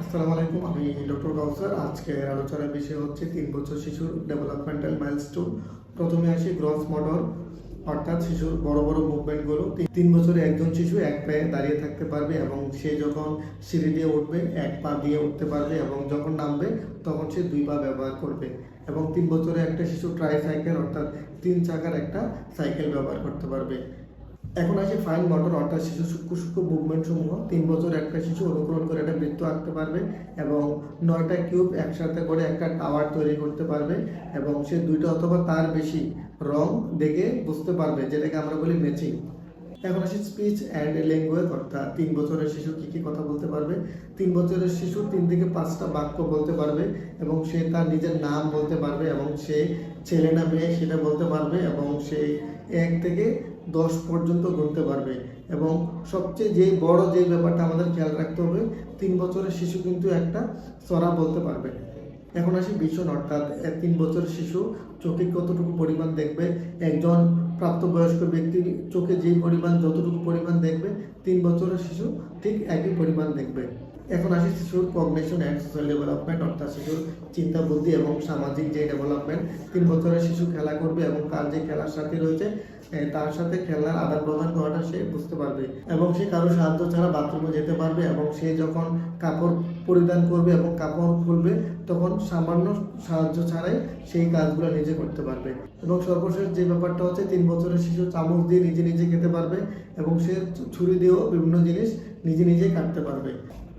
আসসালামু আলাইকুম, আমি ডক্টর কাউসার আজকের আলোচনার বিষয় হচ্ছে তিন বছর শিশুর ডেভেলপমেন্টাল মাইলস্টোন প্রথমে আসি গ্রস মোটর অর্থাৎ শিশুর বড় বড় মুভমেন্টগুলো তিন বছরে একজন শিশু এক পায়ে দাঁড়িয়ে থাকতে পারবে এবং সে যখন সিঁড়ি দিয়ে উঠবে, এক পা দিয়ে উঠতে পারবে এবং যখন নামবে, তখন সে দুই পা ব্যবহার করবে। এবং তিন বছরে একটা শিশু ট্রাই সাইকেল অর্থাৎ তিন চাকার একটা সাইকেল ব্যবহার করতে পারবে। এখন আছে ফাইন মোটর অর্থাৎ শিশু, সূক্ষ্ম সূক্ষ্ম মুভমেন্ট সমূহ। তিন বছর একটা শিশু অনুকরণ করে একটা বৃত্ত আঁকতে পারবে এবং নয়টা কিউব একসাথে করে একটা টাওয়ার তৈরি করতে পারবে এবং সে দুইটা অথবা তার বেশি রং দেখে বুঝতে পারবে, যেটাকে আমরা বলি ম্যাচিং এখন আসি স্পিচ অ্যান্ড ল্যাঙ্গুয়েজ অর্থাৎ তিন বছরের শিশু কি কি কথা বলতে পারবে? তিন বছরের শিশু তিন থেকে পাঁচটা বাক্য বলতে পারবে এবং সে তার নিজের নাম বলতে পারবে এবং সে ছেলে না মেয়ে সেটা বলতে পারবে এবং সে এক থেকে দশ পর্যন্ত গুনতে পারবে। এবং সবচেয়ে যে বড় যে ব্যাপারটা আমাদের খেয়াল রাখতে হবে, তিন বছরের শিশু কিন্তু একটা সরা বলতে পারবে। এখন আসি ভীষণ অর্থাৎ তিন বছরের শিশু, চোখে কতটুকু পরিমাণ দেখবে? একজন প্রাপ্তবয়স্ক ব্যক্তি চোখে যেই পরিমাণ, যতটুকু পরিমাণ দেখবে, তিন বছরের শিশু ঠিক একই পরিমাণ দেখবে। এখন আসি শিশুর কগনেশন অ্যান্ড সোশ্যাল ডেভেলপমেন্ট অর্থাৎ শিশুর চিন্তা বুদ্ধি এবং সামাজিক যে ডেভেলপমেন্ট তিন বছরের শিশু খেলা করবে এবং তার যে খেলার সাথে রয়েছে তার সাথে খেলার আদান প্রদান করাটা সে বুঝতে পারবে। এবং সে কারও সাহায্য ছাড়া বাথরুমে যেতে পারবে এবং সে যখন কাপড় পরিধান করবে এবং কাপড় খুলবে, তখন সামান্য সাহায্য ছাড়াই সেই কাজগুলো নিজে করতে পারবে। এবং সর্বশেষ যে ব্যাপারটা হচ্ছে, তিন বছরের শিশু চামচ দিয়ে নিজে নিজে খেতে পারবে এবং সে ছুরি দিয়েও বিভিন্ন জিনিস নিজে নিজেই কাটতে পারবে।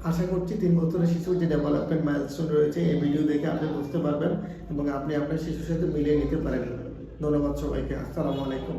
আশা করছি তিন বছরের শিশুর যে ডেভেলপমেন্ট মাইলস্টোন রয়েছে, এই ভিডিও দেখে আপনি বুঝতে পারবেন এবং আপনি আপনার শিশুর সাথে মিলিয়ে নিতে পারেন। ধন্যবাদ সবাইকে। আসসালামু আলাইকুম।